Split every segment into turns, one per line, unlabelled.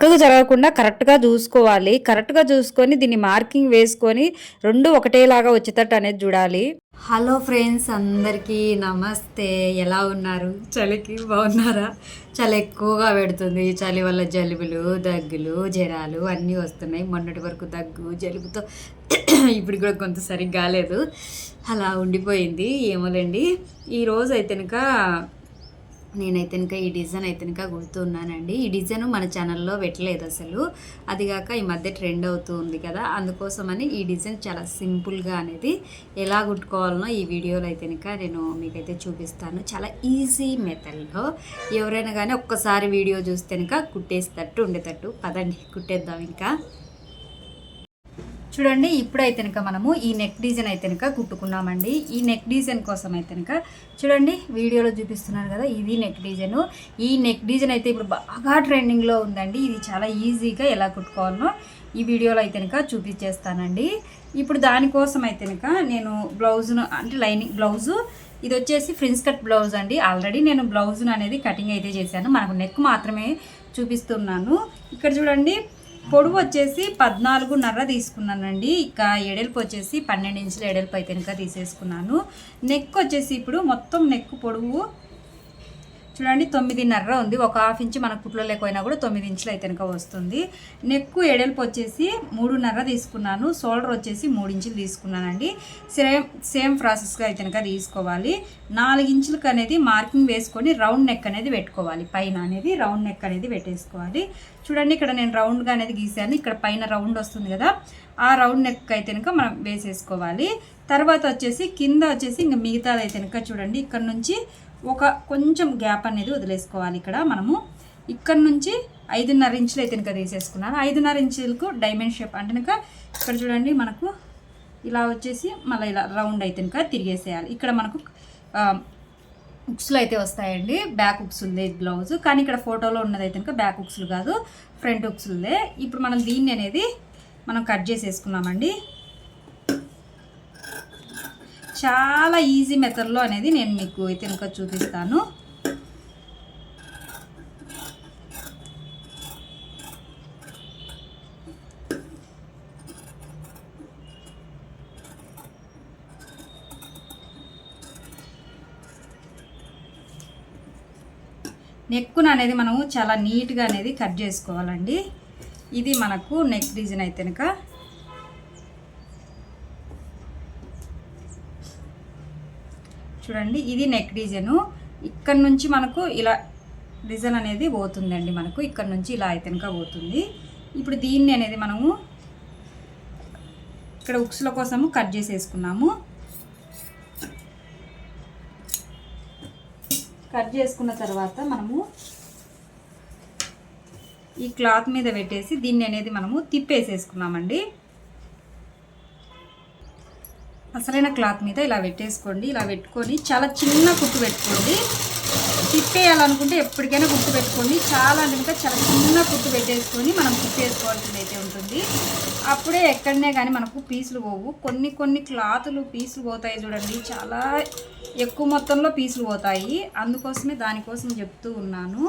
పక్కకు జరగకుండా కరెక్ట్గా చూసుకోవాలి. కరెక్ట్గా చూసుకొని దీన్ని మార్కింగ్ వేసుకొని రెండు ఒకటేలాగా వచ్చేటట్టు అనేది చూడాలి. హలో ఫ్రెండ్స్ అందరికీ నమస్తే. ఎలా ఉన్నారు? చలికి బాగున్నారా? చలి ఎక్కువగా పెడుతుంది. చలి వల్ల జలుబులు దగ్గులు జ్వరాలు అన్నీ వస్తున్నాయి. మొన్నటి వరకు దగ్గు జలుబుతో ఇప్పుడు కూడా కొంత సరిగ్గా కాలేదు అలా ఉండిపోయింది. ఏమోలేండి. ఈరోజు అయితే కనుక నేనైతే ఇంకా ఈ డిజైన్ అయితే ఇంకా గుర్తున్నానండి ఈ డిజైన్ మన ఛానల్లో పెట్టలేదు అసలు. అదిగాక ఈ మధ్య ట్రెండ్ అవుతూ ఉంది కదా. అందుకోసమని ఈ డిజైన్ చాలా సింపుల్గా అనేది ఎలా కుట్టుకోవాలనో ఈ వీడియోలో అయితే ఇంకా నేను మీకైతే చూపిస్తాను. చాలా ఈజీ మెథడ్లో ఎవరైనా కానీ ఒక్కసారి వీడియో చూస్తే ఇంకా కుట్టేసేటట్టు ఉండేటట్టు. పదండి కుట్టేద్దాం ఇంకా. చూడండి ఇప్పుడైతే కనుక మనము ఈ నెక్ డిజైన్ అయితే కనుక కుట్టుకున్నామండి. ఈ నెక్ డిజైన్ కోసం అయితే కనుక చూడండి వీడియోలో చూపిస్తున్నారు కదా ఇది నెక్ డిజైన్ ఈ నెక్ డిజైన్ అయితే ఇప్పుడు బాగా ట్రెండింగ్లో ఉందండి. ఇది చాలా ఈజీగా ఎలా కుట్టుకోవాలనో ఈ వీడియోలో అయితే కనుక చూపించేస్తానండి. ఇప్పుడు దానికోసం అయితే కనుక నేను బ్లౌజ్ను అంటే లైనింగ్ బ్లౌజు ఇది వచ్చేసి ఫ్రిన్స్ కట్ బ్లౌజ్ అండి. ఆల్రెడీ నేను బ్లౌజ్ను అనేది కటింగ్ అయితే చేశాను. మనకు నెక్ మాత్రమే చూపిస్తున్నాను. ఇక్కడ చూడండి పొడవు వచ్చేసి పద్నాలుగున్నర తీసుకున్నానండి. ఇక ఎడల్పు వచ్చేసి పన్నెండు ఇంచుల ఎడల్పు అయితే కనుక తీసేసుకున్నాను. నెక్ వచ్చేసి ఇప్పుడు మొత్తం నెక్ పొడవు చూడండి తొమ్మిదిన్నర ఉంది. ఒక హాఫ్ ఇంచ్ మన కుట్లో లేకపోయినా కూడా తొమ్మిది ఇంచులు అయితే కనుక వస్తుంది. నెక్ ఎడల్పు వచ్చేసి మూడున్నర తీసుకున్నాను. షోల్డర్ వచ్చేసి మూడు ఇంచులు తీసుకున్నానండి. సేమ్ సేమ్ ప్రాసెస్గా అయితే కనుక తీసుకోవాలి. నాలుగు ఇంచులకు అనేది మార్కింగ్ వేసుకొని రౌండ్ నెక్ అనేది పెట్టుకోవాలి. పైన అనేది రౌండ్ నెక్ అనేది పెట్టేసుకోవాలి. చూడండి ఇక్కడ నేను రౌండ్గా అనేది గీసాను ఇక్కడ పైన రౌండ్ వస్తుంది కదా. ఆ రౌండ్ నెక్ అయితే కనుక మనం వేసేసుకోవాలి. తర్వాత వచ్చేసి కింద వచ్చేసి ఇంకా మిగతాది అయితే కనుక చూడండి. ఇక్కడ నుంచి ఒక కొంచెం గ్యాప్ అనేది వదిలేసుకోవాలి ఇక్కడ మనము. ఇక్కడ నుంచి ఐదున్నర ఇంచులు అయితే కనుక తీసేసుకున్నాను. ఐదున్నర ఇంచులకు డైమండ్ షేప్ అంటే కనుక ఇక్కడ చూడండి మనకు ఇలా వచ్చేసి మళ్ళీ ఇలా రౌండ్ అయితే కనుక తిరిగేసేయాలి. ఇక్కడ మనకు ఉక్స్లు అయితే వస్తాయండి. బ్యాక్ ఉక్సులదే ఉంది బ్లౌజ్. కానీ ఇక్కడ ఫోటోలో ఉన్నది అయితే కనుక బ్యాక్ ఉక్సులు కాదు ఫ్రంట్ ఉక్సులదే. ఇప్పుడు మనం దీన్ని అనేది మనం కట్ చేసేసుకున్నామండి. చాలా ఈజీ మెథడ్లో అనేది నేను మీకు అయితే ఇంకా చూపిస్తాను. నెక్కున అనేది మనము చాలా నీట్గా అనేది కట్ చేసుకోవాలండి. ఇది మనకు నెక్ డిజైన్ అయితే కనుక. చూడండి ఇది నెక్ డిజైను ఇక్కడ నుంచి మనకు ఇలా డిజైన్ అనేది పోతుందండి మనకు. ఇక్కడ నుంచి ఇలా అయితే పోతుంది. ఇప్పుడు దీన్ని అనేది మనము ఇక్కడ ఉక్స్ల కోసము కట్ చేసేసుకున్నాము. కట్ చేసుకున్న తర్వాత మనము ఈ క్లాత్ మీద పెట్టేసి దీన్ని అనేది మనము తిప్పేసేసుకున్నామండి. అసలైన క్లాత్ మీద ఇలా పెట్టేసుకోండి ఇలా పెట్టుకొని చాలా చిన్న కుట్టు పెట్టుకోండి. తిప్పేయాలనుకుంటే ఎప్పటికైనా గుర్తు పెట్టుకోండి. చాలా అంటే చాలా చిన్న కుట్టు పెట్టేసుకొని మనం తిప్పేసుకోవాల్సింది అయితే ఉంటుంది. అప్పుడే ఎక్కడనే కానీ మనకు పీసులు పోవు. కొన్ని కొన్ని క్లాతులు పీసులు పోతాయి చూడండి. చాలా ఎక్కువ మొత్తంలో పీసులు పోతాయి. అందుకోసమే దానికోసం చెప్తూ ఉన్నాను.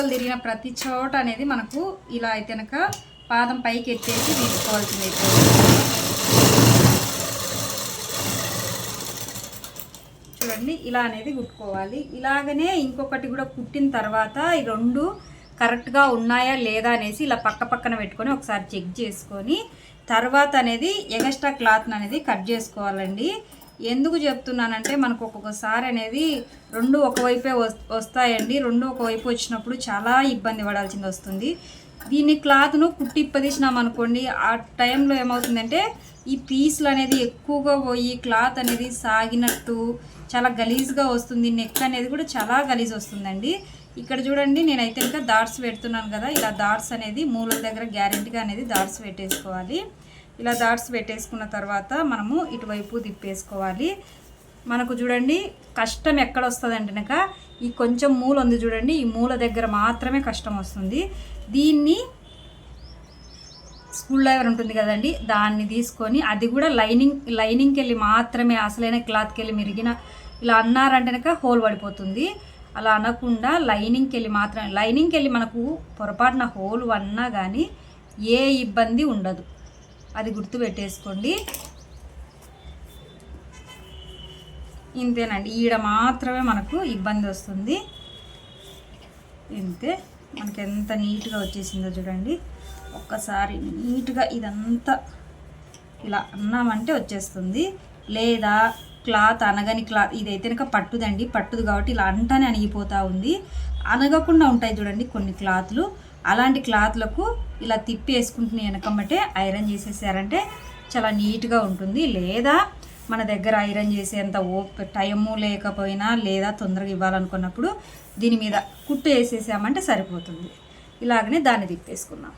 మూలలు తిరిగిన ప్రతి చోట అనేది మనకు ఇలా అయితే కనుక పాదం పైకి ఎత్తేసి తీసుకోవాల్సింది అయితే చూడండి ఇలా అనేది కుట్టుకోవాలి. ఇలాగనే ఇంకొకటి కూడా కుట్టిన తర్వాత ఈ రెండు కరెక్ట్గా ఉన్నాయా లేదా అనేసి ఇలా పక్క పక్కన పెట్టుకొని ఒకసారి చెక్ చేసుకొని తర్వాత అనేది ఎగస్ట్రా క్లాత్ అనేది కట్ చేసుకోవాలండి. ఎందుకు చెప్తున్నానంటే మనకు ఒక్కొక్కసారి అనేది రెండు ఒకవైపే వస్తాయండి రెండు ఒకవైపు వచ్చినప్పుడు చాలా ఇబ్బంది పడాల్సింది వస్తుంది. దీన్ని క్లాత్ను కుట్టి అనుకోండి ఆ టైంలో ఏమవుతుందంటే ఈ పీసులు అనేది ఎక్కువగా పోయి క్లాత్ అనేది సాగినట్టు చాలా గలీజ్గా వస్తుంది నెక్ అనేది కూడా చాలా గలీజ్ వస్తుందండి. ఇక్కడ చూడండి నేనైతే ఇంకా దాట్స్ పెడుతున్నాను కదా ఇలా దాట్స్ అనేది మూలల దగ్గర గ్యారెంటీగా అనేది దాట్స్ పెట్టేసుకోవాలి. ఇలా డాట్స్ పెట్టేసుకున్న తర్వాత మనము ఇటువైపు తిప్పేసుకోవాలి. మనకు చూడండి కష్టం ఎక్కడ వస్తుంది అంటే ఈ కొంచెం మూల ఉంది చూడండి ఈ మూల దగ్గర మాత్రమే కష్టం వస్తుంది. దీన్ని స్కూల్ డ్రైవర్ ఉంటుంది కదండి దాన్ని తీసుకొని అది కూడా లైనింగ్ లైనింగ్కి వెళ్ళి మాత్రమే అసలైన క్లాత్కి వెళ్ళి మిరిగిన ఇలా అన్నారంటేనక హోల్ పడిపోతుంది. అలా అనకుండా లైనింగ్కి వెళ్ళి మాత్రమే లైనింగ్కి వెళ్ళి మనకు పొరపాటున హోల్ అన్నా కానీ ఏ ఇబ్బంది ఉండదు. అది గుర్తు పెట్టేసుకోండి ఇంతేనండి. ఈడ మాత్రమే మనకు ఇబ్బంది వస్తుంది. ఇంతే. మనకి ఎంత నీట్గా వచ్చేసిందో చూడండి. ఒక్కసారి నీట్గా ఇదంతా ఇలా అన్నామంటే వచ్చేస్తుంది. లేదా క్లాత్ అనగని క్లాత్ ఇదైతే కనుక పట్టుదండి. పట్టుదు కాబట్టి ఇలా అంటానే అణిగిపోతూ ఉంది. అనగకుండా ఉంటాయి చూడండి కొన్ని క్లాత్లు. అలాంటి క్లాత్లకు ఇలా తిప్పి వేసుకుంటున్న వెనకమ్మటే ఐరన్ చేసేసారంటే చాలా నీట్గా ఉంటుంది. లేదా మన దగ్గర ఐరన్ చేసేంత ఓ టైము లేకపోయినా లేదా తొందరగా ఇవ్వాలనుకున్నప్పుడు దీని మీద కుట్టు వేసేసామంటే సరిపోతుంది. ఇలాగనే దాన్ని తిప్పేసుకున్నాం.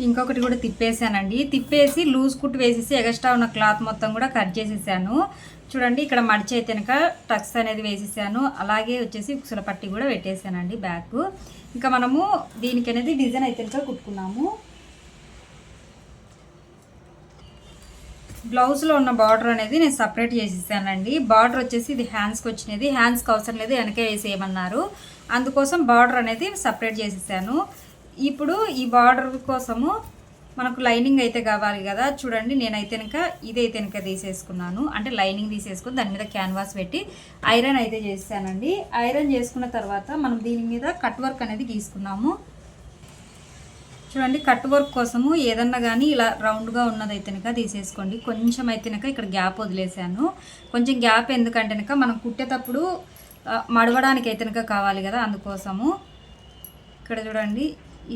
ఇంకొకటి కూడా తిప్పేసానండి. తిప్పేసి లూజ్ కుట్టు వేసేసి ఎగస్ట్రా ఉన్న క్లాత్ మొత్తం కూడా కట్ చేసేసాను. చూడండి ఇక్కడ మడిచి అయితే కనుక టక్స్ అనేది వేసేసాను. అలాగే వచ్చేసి ఉక్సుల పట్టి కూడా పెట్టేశానండి బ్యాక్ ఇంకా మనము దీనికి అనేది డిజైన్ అయితే కనుక కుట్టుకున్నాము. బ్లౌజ్లో ఉన్న బార్డర్ అనేది నేను సపరేట్ చేసేసానండి. బార్డర్ వచ్చేసి ఇది హ్యాండ్స్కి వచ్చినది. హ్యాండ్స్కి అవసరం లేదు వెనకే వేసేయమన్నారు. అందుకోసం బార్డర్ అనేది సపరేట్ చేసేసాను. ఇప్పుడు ఈ బార్డర్ కోసము మనకు లైనింగ్ అయితే కావాలి కదా. చూడండి నేనైతే కనుక ఇదైతే కనుక తీసేసుకున్నాను. అంటే లైనింగ్ తీసేసుకుని దాని మీద క్యాన్వాస్ పెట్టి ఐరన్ అయితే చేసానండి ఐరన్ చేసుకున్న తర్వాత మనం దీని మీద కట్ వర్క్ అనేది గీసుకున్నాము. చూడండి కట్ వర్క్ కోసము ఏదన్నా కానీ ఇలా రౌండ్గా ఉన్నదైతే తీసేసుకోండి. కొంచెం అయితే ఇక్కడ గ్యాప్ వదిలేసాను కొంచెం గ్యాప్ ఎందుకంటే మనం కుట్టేటప్పుడు మడవడానికి అయితే కావాలి కదా అందుకోసము. ఇక్కడ చూడండి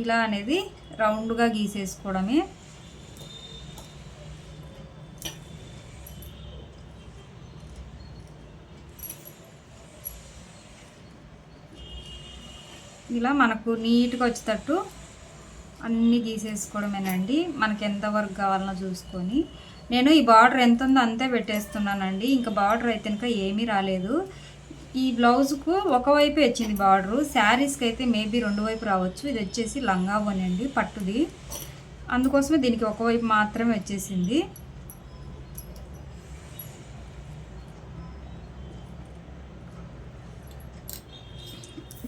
ఇలా అనేది రౌండ్గా గీసేసుకోవడమే. ఇలా మనకు నీట్గా వచ్చేటట్టు అన్నీ గీసేసుకోవడమేనండి. మనకి ఎంత వర్క్ కావాలనో చూసుకొని. నేను ఈ బార్డర్ ఎంత ఉందో అంతే పెట్టేస్తున్నానండి. ఇంకా బార్డర్ అయితే ఇంకా ఏమీ రాలేదు. ఈ బ్లౌజ్కు ఒకవైపే వచ్చింది బార్డరు. శారీస్కి అయితే మేబీ రెండు వైపు రావచ్చు. ఇది వచ్చేసి లంగా అండి పట్టుది. అందుకోసమే దీనికి ఒకవైపు మాత్రమే వచ్చేసింది.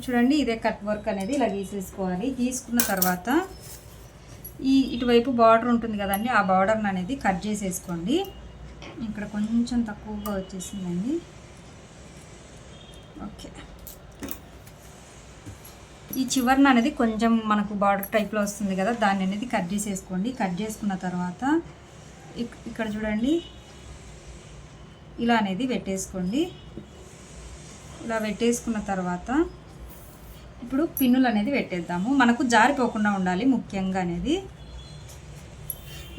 చూడండి ఇదే కట్ వర్క్ అనేది ఇలా గీసేసుకోవాలి గీసుకున్న తర్వాత ఈ ఇటువైపు బార్డర్ ఉంటుంది కదండి ఆ బార్డర్ని అనేది కట్ చేసేసుకోండి. ఇక్కడ కొంచెం తక్కువగా వచ్చేసిందండి. ఓకే ఈ చివరన అనేది కొంచెం మనకు బార్డర్ టైప్లో వస్తుంది కదా దాన్ని అనేది కట్ చేసేసుకోండి. కట్ చేసుకున్న తర్వాత ఇక్కడ చూడండి. ఇలా అనేది పెట్టేసుకోండి. ఇలా పెట్టేసుకున్న తర్వాత ఇప్పుడు పిన్నులు అనేది పెట్టేద్దాము. మనకు జారిపోకుండా ఉండాలి ముఖ్యంగా అనేది.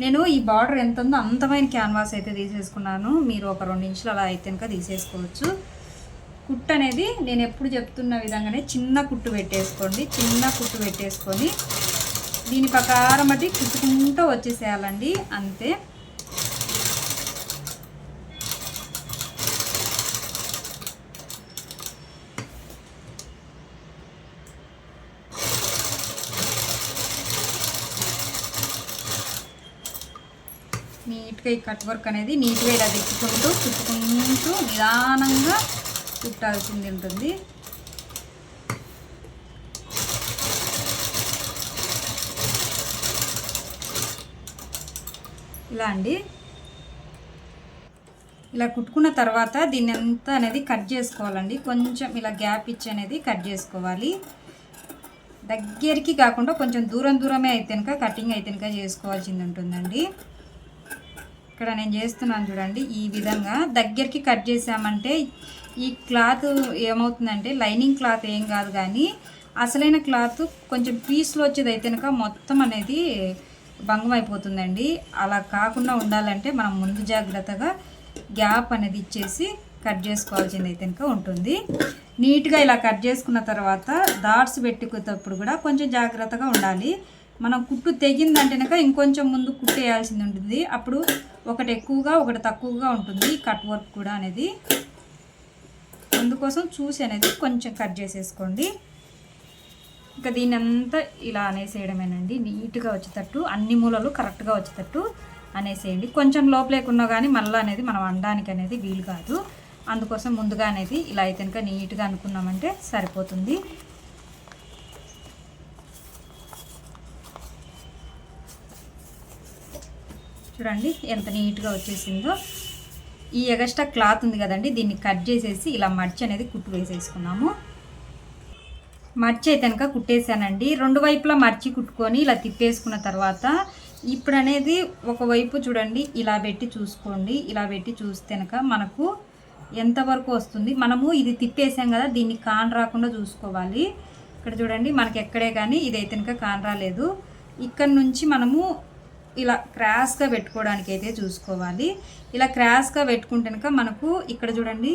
నేను ఈ బార్డర్ ఎంత ఉందో అంతమైన క్యాన్వాస్ అయితే తీసేసుకున్నాను. మీరు ఒక రెండు ఇంచులు అలా అయితే కనుక తీసేసుకోవచ్చు. కుట్టు అనేది నేను ఎప్పుడు చెప్తున్న విధంగానే చిన్న కుట్టు పెట్టేసుకోండి చిన్న కుట్టు పెట్టేసుకొని దీని ప్రకారం బట్టి కుట్టుకుంటూ వచ్చేసేయాలండి అంతే. నీట్గా ఈ కట్ వర్క్ అనేది నీట్గా ఇలా దిక్కుకుంటూ చుట్టుకుంటూ నిదానంగా చుట్టాల్సింది ఉంటుంది. ఇలా అండి. ఇలా కుట్టుకున్న తర్వాత దీన్ని అంతా అనేది కట్ చేసుకోవాలండి. కొంచెం ఇలా గ్యాప్ ఇచ్చి అనేది కట్ చేసుకోవాలి. దగ్గరికి కాకుండా కొంచెం దూరం దూరమే అయితే కటింగ్ అయితేనక చేసుకోవాల్సింది ఉంటుందండి. ఇక్కడ నేను చేస్తున్నాను చూడండి. ఈ విధంగా దగ్గరికి కట్ చేసామంటే ఈ క్లాత్ ఏమవుతుందంటే లైనింగ్ క్లాత్ ఏం కాదు కానీ అసలైన క్లాత్ కొంచెం పీస్లో వచ్చేది అయితే కనుక మొత్తం అనేది భంగం అయిపోతుందండి అలా కాకుండా ఉండాలంటే మనం ముందు జాగ్రత్తగా గ్యాప్ అనేది ఇచ్చేసి కట్ చేసుకోవాల్సింది అయితే కనుక ఉంటుంది. నీట్గా ఇలా కట్ చేసుకున్న తర్వాత డాట్స్ పెట్టుకునేటప్పుడు కూడా కొంచెం జాగ్రత్తగా ఉండాలి. మనం కుట్టు తెగిందంటే కనుక ఇంకొంచెం ముందు కుట్టు వేయాల్సింది ఉంటుంది. అప్పుడు ఒకటి ఎక్కువగా ఒకటి తక్కువగా ఉంటుంది. కట్ వర్క్ కూడా అనేది అందుకోసం చూసి అనేది కొంచెం కట్ చేసేసుకోండి. ఇంకా దీని అంతా ఇలా అనేసేయడమేనండి. నీట్గా వచ్చేటట్టు అన్ని మూలలు కరెక్ట్గా వచ్చేటట్టు అనేసేయండి. కొంచెం లోపలేకున్నా కానీ మళ్ళీ అనేది మనం అనడానికి అనేది వీలు కాదు. అందుకోసం ముందుగా అనేది ఇలా అయితే కనుక నీట్గా అనుకున్నామంటే సరిపోతుంది. చూడండి ఎంత నీట్గా వచ్చేసిందో. ఈ ఎగస్ట్రా క్లాత్ ఉంది కదండి దీన్ని కట్ చేసేసి ఇలా మర్చి అనేది కుట్టు వేసేసుకున్నాము. మర్చి అయితే కనుక కుట్టేశానండి. రెండు వైపులా మర్చి కుట్టుకొని ఇలా తిప్పేసుకున్న తర్వాత ఇప్పుడు అనేది ఒకవైపు చూడండి ఇలా పెట్టి చూసుకోండి. ఇలా పెట్టి చూస్తే కనుక మనకు ఎంతవరకు వస్తుంది? మనము ఇది తిప్పేసాం కదా దీన్ని కాన్ రాకుండా చూసుకోవాలి. ఇక్కడ చూడండి మనకి ఎక్కడే కానీ ఇదైతే కనుక కాన్ రాలేదు. ఇక్కడ నుంచి మనము ఇలా క్రాస్గా పెట్టుకోవడానికి అయితే చూసుకోవాలి. ఇలా క్రాస్గా పెట్టుకుంటే కనుక మనకు ఇక్కడ చూడండి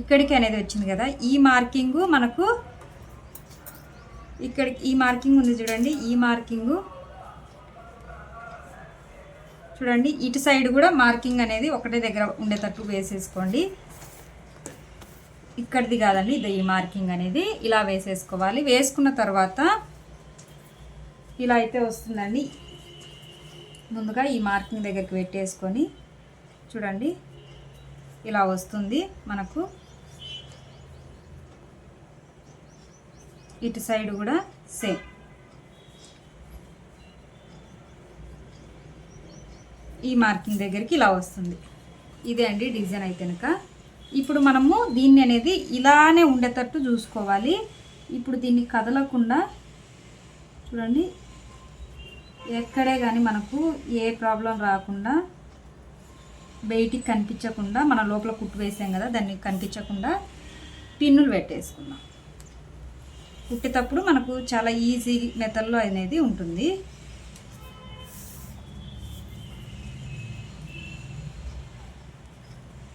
ఇక్కడికి అనేది వచ్చింది కదా. ఈ మార్కింగు మనకు ఇక్కడ ఈ మార్కింగ్ ఉంది చూడండి ఈ మార్కింగు చూడండి ఇటు సైడ్ కూడా మార్కింగ్ అనేది ఒకటే దగ్గర ఉండేటట్టు వేసేసుకోండి. ఇక్కడిది కాదండి ఇది ఈ మార్కింగ్ అనేది ఇలా వేసేసుకోవాలి. వేసుకున్న తర్వాత ఇలా అయితే వస్తుందండి. ముందుగా ఈ మార్కింగ్ దగ్గరికి పెట్టేసుకొని చూడండి ఇలా వస్తుంది మనకు. ఇటు సైడ్ కూడా సేమ్. ఈ మార్కింగ్ దగ్గరికి ఇలా వస్తుంది. ఇదే అండి డిజైన్ అయితే కనుక. ఇప్పుడు మనము దీన్ని అనేది ఇలానే ఉండేటట్టు చూసుకోవాలి. ఇప్పుడు దీన్ని కదలకుండా చూడండి ఎక్కడే కానీ మనకు ఏ ప్రాబ్లం రాకుండా బయటికి కనిపించకుండా మన లోపల కుట్టు వేసాం కదా దాన్ని కనిపించకుండా పిన్నులు పెట్టేసుకుందాం కుట్టేటప్పుడు మనకు చాలా ఈజీ మెథడ్లో అనేది ఉంటుంది.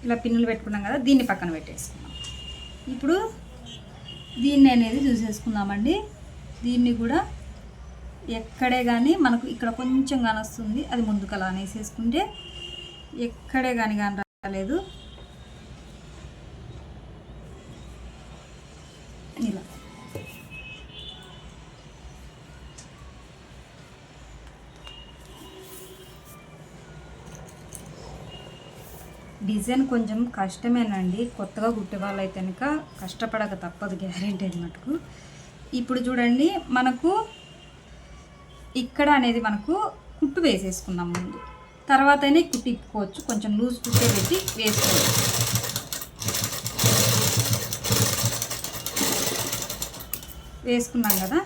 ఇలా పిన్నులు పెట్టుకున్నాం కదా దీన్ని పక్కన పెట్టేసుకుందాం ఇప్పుడు దీన్ని అనేది చూసేసుకుందామండి. దీన్ని కూడా ఎక్కడే కానీ మనకు ఇక్కడ కొంచెం కానొస్తుంది అది ముందుకు అలా అనేసేసుకుంటే ఎక్కడే కానీ కానీ రాలేదు. ఇలా. డిజైన్ కొంచెం కష్టమేనండి కొత్తగా కుట్టే వాళ్ళు అయితే కనుక కష్టపడక తప్పదు గ్యారెంటీ మటుకు ఇప్పుడు చూడండి మనకు ఇక్కడ అనేది మనకు కుట్టు వేసేసుకుందాం ముందు. తర్వాతనే కుట్టు ఇప్పుకోవచ్చు. కొంచెం లూజ్ కుట్టే పెట్టి వేసుకోవచ్చు వేసుకున్నాం కదా?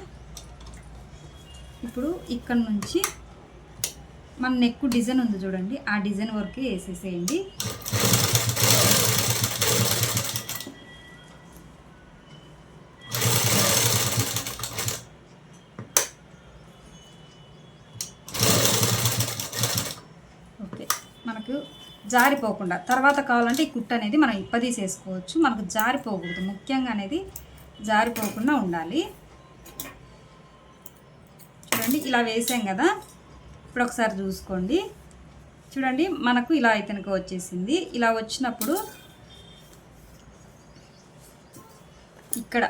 ఇప్పుడు ఇక్కడ నుంచి మన నెక్ డిజైన్ ఉంది చూడండి. ఆ డిజైన్ వరకు వేసేసేయండి ఓకే మనకు జారిపోకుండా తర్వాత కావాలంటే ఈ కుట్ట అనేది మనం ఇప్పదీసేసుకోవచ్చు. మనకు జారిపోకూడదు. ముఖ్యంగా అనేది జారిపోకుండా ఉండాలి. చూడండి ఇలా వేసాం కదా. ఇప్పుడు ఒకసారి చూసుకోండి. చూడండి మనకు ఇలా అయితే వచ్చేసింది. ఇలా వచ్చినప్పుడు ఇక్కడ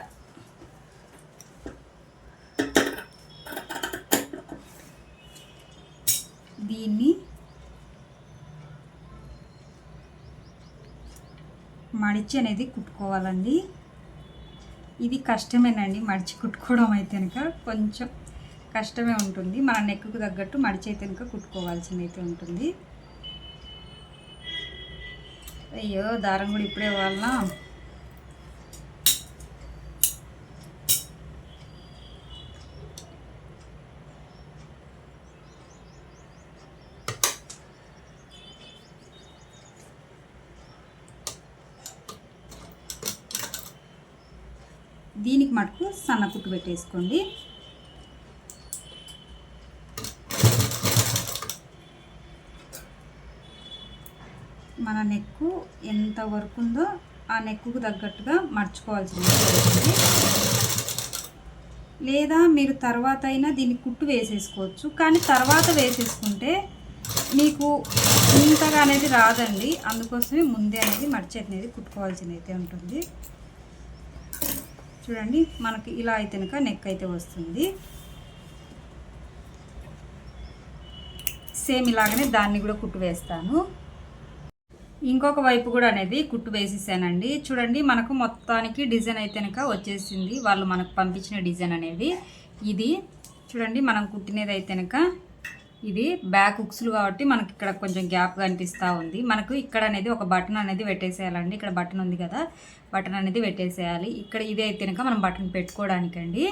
దీన్ని మడిచి అనేది కుట్టుకోవాలండి. ఇది కష్టమేనండి మడిచి కుట్టుకోవడం అయితే కనుక కొంచెం కష్టమే ఉంటుంది. మన నెక్కు తగ్గట్టు మడిచి అయితే కనుక కుట్టుకోవాల్సింది అయితే ఉంటుంది. అయ్యో దారం కూడా ఇప్పుడే వాళ్ళ దీనికి మటుకు సన్న కుట్టు పెట్టేసుకోండి. మన నెక్కు ఎంత వరకు ఉందో ఆ నెక్కుకు తగ్గట్టుగా మర్చుకోవాల్సింది. ఉంటుంది. లేదా మీరు తర్వాత అయినా దీన్ని కుట్టు వేసేసుకోవచ్చు. కానీ తర్వాత వేసేసుకుంటే మీకు ఇంతగా అనేది రాదండి. అందుకోసమే ముందే అనేది మర్చి అనేది కుట్టుకోవాల్సింది అయితే ఉంటుంది. చూడండి మనకి ఇలా అయితే కనుక నెక్ అయితే వస్తుంది. సేమ్ ఇలాగనే దాన్ని కూడా కుట్టు వేస్తాను. ఇంకొక వైపు కూడా అనేది కుట్టు వేసేసానండి. చూడండి మనకు మొత్తానికి డిజైన్ అయితే కనుక వచ్చేసింది. వాళ్ళు మనకు పంపించిన డిజైన్ అనేది ఇది చూడండి మనం కుట్టినది అయితే కనుక ఇది బ్యాక్ హుక్స్లు కాబట్టి మనకి ఇక్కడ కొంచెం గ్యాప్ కనిపిస్తూ ఉంది. మనకు ఇక్కడ అనేది ఒక బటన్ అనేది పెట్టేసేయాలండి. ఇక్కడ బటన్ ఉంది కదా. బటన్ అనేది పెట్టేసేయాలి. ఇక్కడ ఇది అయితే కనుక మనం బటన్ పెట్టుకోవడానికండి.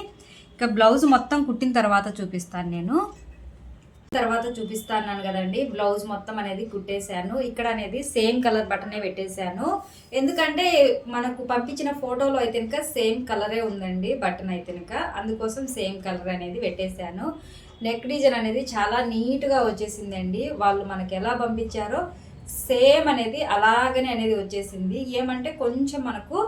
ఇక బ్లౌజ్ మొత్తం కుట్టిన తర్వాత చూపిస్తాను నేను. తర్వాత చూపిస్తాను కదండి. బ్లౌజ్ మొత్తం అనేది కుట్టేశాను. ఇక్కడ అనేది సేమ్ కలర్ బటనే పెట్టేశాను. ఎందుకంటే మనకు పంపించిన ఫోటోలో అయితే కనుక సేమ్ కలరే ఉందండి బటన్ అయితే కనుక. అందుకోసం సేమ్ కలర్ అనేది పెట్టేశాను. నెక్ డిజైన్ అనేది చాలా నీట్గా వచ్చేసిందండి. వాళ్ళు మనకి ఎలా పంపించారో సేమ్ అనేది అలాగనే అనేది వచ్చేసింది. ఏమంటే కొంచెం మనకు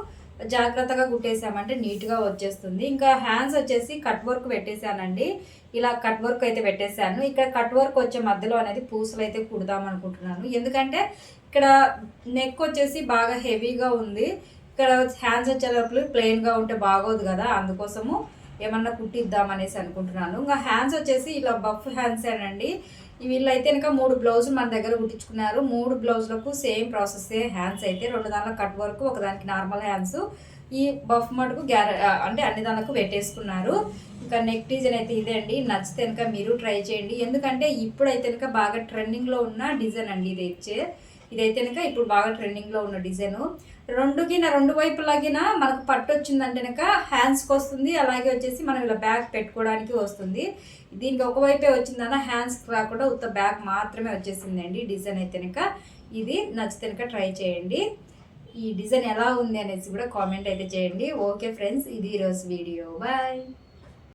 జాగ్రత్తగా కుట్టేసామంటే నీట్గా వచ్చేస్తుంది. ఇంకా హ్యాండ్స్ వచ్చేసి కట్ వర్క్ పెట్టేశానండి. ఇలా కట్ వర్క్ అయితే పెట్టేశాను. ఇక్కడ కట్ వర్క్ వచ్చే మధ్యలో అనేది పూసలు అయితే కుడదాం అనుకుంటున్నాను. ఎందుకంటే ఇక్కడ నెక్ వచ్చేసి బాగా హెవీగా ఉంది. ఇక్కడ హ్యాండ్స్ వచ్చేటప్పుడు ప్లెయిన్గా ఉంటే బాగోదు కదా. అందుకోసము ఏమన్నా కుట్టిద్దాం అనేసి అనుకుంటున్నాను. ఇంకా హ్యాండ్స్ వచ్చేసి ఇలా బఫ్ హ్యాండ్స్ అండి వీళ్ళైతే ఇంకా మూడు బ్లౌజులు మన దగ్గర కుట్టించుకున్నారు. మూడు బ్లౌజులకు సేమ్ ప్రాసెస్ హ్యాండ్స్ అయితే. రెండు దానిలో కట్ వర్క్ ఒకదానికి నార్మల్ హ్యాండ్స్ ఈ బఫ్ మటుకు గ్యార అంటే అన్ని దానికి పెట్టేసుకున్నారు. ఇంకా నెక్ డిజైన్ అయితే ఇదే అండి. నచ్చితే కనుక మీరు ట్రై చేయండి. ఎందుకంటే ఇప్పుడైతే కనుక బాగా ట్రెండింగ్లో ఉన్న డిజైన్ అండి ఇది ఇచ్చే ఇదైతే కనుక ఇప్పుడు బాగా ట్రెండింగ్లో ఉన్న డిజైను రెండుకి నా రెండు వైపులాగిన మనకు పట్టు వచ్చిందంటే కనుక హ్యాండ్స్కి వస్తుంది అలాగే వచ్చేసి మనం ఇలా బ్యాగ్ పెట్టుకోవడానికి వస్తుంది. దీనికి ఒకవైపే వచ్చిందన్న హ్యాండ్స్కి రాకుండా ఉత్త బ్యాగ్ మాత్రమే వచ్చేసిందండి డిజైన్ అయితే కనుక ఇది నచ్చితే కనుక ట్రై చేయండి. ఈ డిజైన్ ఎలా ఉంది అనేసి కూడా కామెంట్ అయితే చేయండి. ఓకే ఫ్రెండ్స్ ఇది ఈరోజు వీడియో. బాయ్